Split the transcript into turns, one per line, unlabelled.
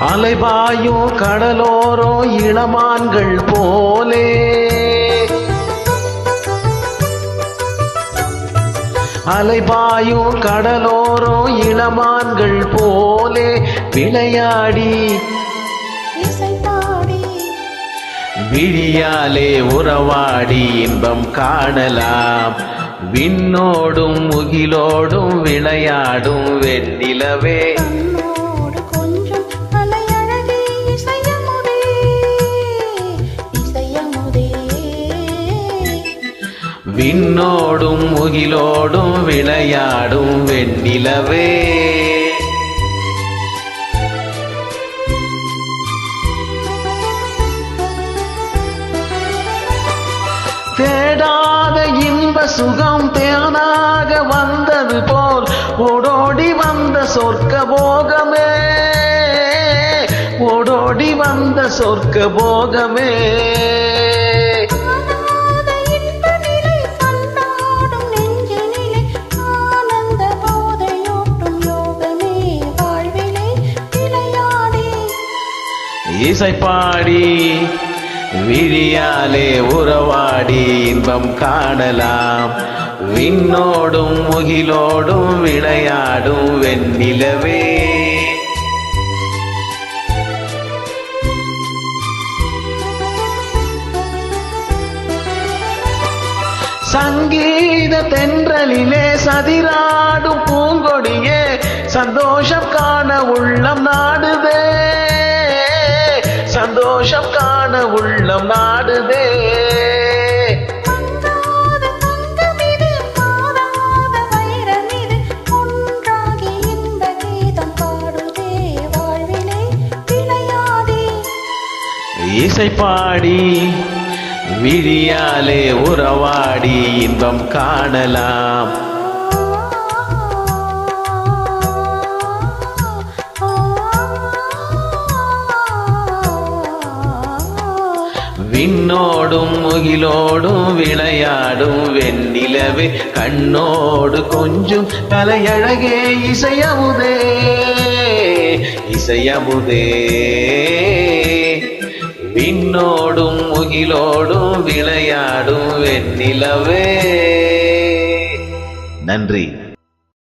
அலைபாயும் கடலோரோ இளமான்கள் போலே. அலைபாயும் கடலோரோ இளமான்கள் போலே. விளையாடி. விழியாலே உறவாடி இன்பம் காணலாம். விண்ணோடும் முகிலோடும் விளையாடும் வெண்ணிலவே. விண்ணோடும் முகிலோடும் விளையாடும் வெண்ணிலவே. தேடாத இன்ப சுகம் தேனாக வந்தது போல் ஓடோடி வந்த சொர்க்க போகமே. ஓடோடி வந்த சொர்க்க போகமே. இசைப்பாடி விழியாலே உறவாடி இன்பம் காணலாம். விண்ணோடும் முகிலோடும் விளையாடும் வெண்ணிலவே. சங்கீத தென்றலிலே சதிராடும் பூங்கொடியே சந்தோஷம் காண உள்ளம் நாடுதே. சந்தோஷம் காண உள்ளம் நாடுதே.
இசை
பாடி விழியாலே உறவாடி இன்பம் காணலாம். விண்ணோடும் முகிலோடும் விளையாடும் வெண்ணிலவே கண்ணோடு கொஞ்சம் கலையழகே இசையமுதே இசையமுதே விண்ணோடும் முகிலோடும் விளையாடும் வெண்ணிலவே நன்றி